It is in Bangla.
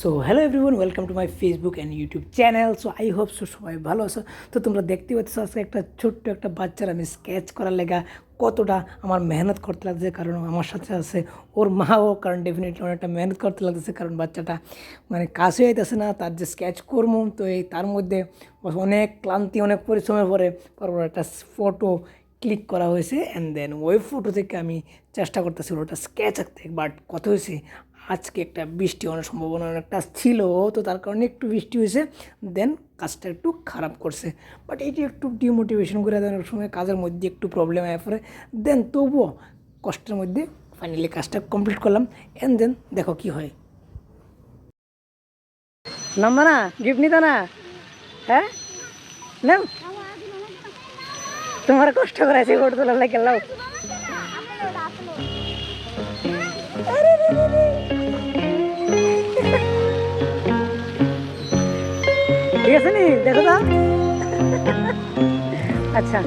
So hello everyone welcome to my Facebook and YouTube channel so I hope so সবাই ভালো আছো। তো তোমরা দেখতে পাচ্ছ, আজকে একটা ছোট্ট একটা বাচ্চার আমি স্কেচ করার লেগা কতটা আমার মেহনত করতে লাগছে, কারণ আমার সাথে আছে। ওর মাও, কারণ ডেফিনেটলি অনেকটা মেহনত করতে লাগতেছে কারণ বাচ্চাটা মানে কাজ হয়ে যাইতেছে না, তার যে স্কেচ করব তো এই তার মধ্যে অনেক ক্লান্তি, অনেক পরিশ্রমের পরে তারপর একটা ফটো ক্লিক করা হয়েছে অ্যান্ড দেন ওয়েব ফটো থেকে আমি চেষ্টা করতেছি ওটা স্কেচ আঁকতে বাট কত হয়েছে, আজকে একটা বৃষ্টি হওয়ার সম্ভাবনা অনেকটা ছিল, তো তার কারণে একটু বৃষ্টি হয়েছে দেন কাজটা একটু খারাপ করছে বাট এটি একটু ডিমোটিভেশন করে দেন সময় কাজের মধ্যে একটু প্রবলেম আয় পড়ে দেন তবুও কষ্টের মধ্যে ফাইনালি কাজটা কমপ্লিট করলাম অ্যান্ড দেন দেখো কি হয়। নাম্বা না গিফট নিতা না হ্যাঁ? তোমার কষ্ট করাইছে ফটো তোলার লাগে লাও। ঠিক আছে নি? দেখো তো। আচ্ছা।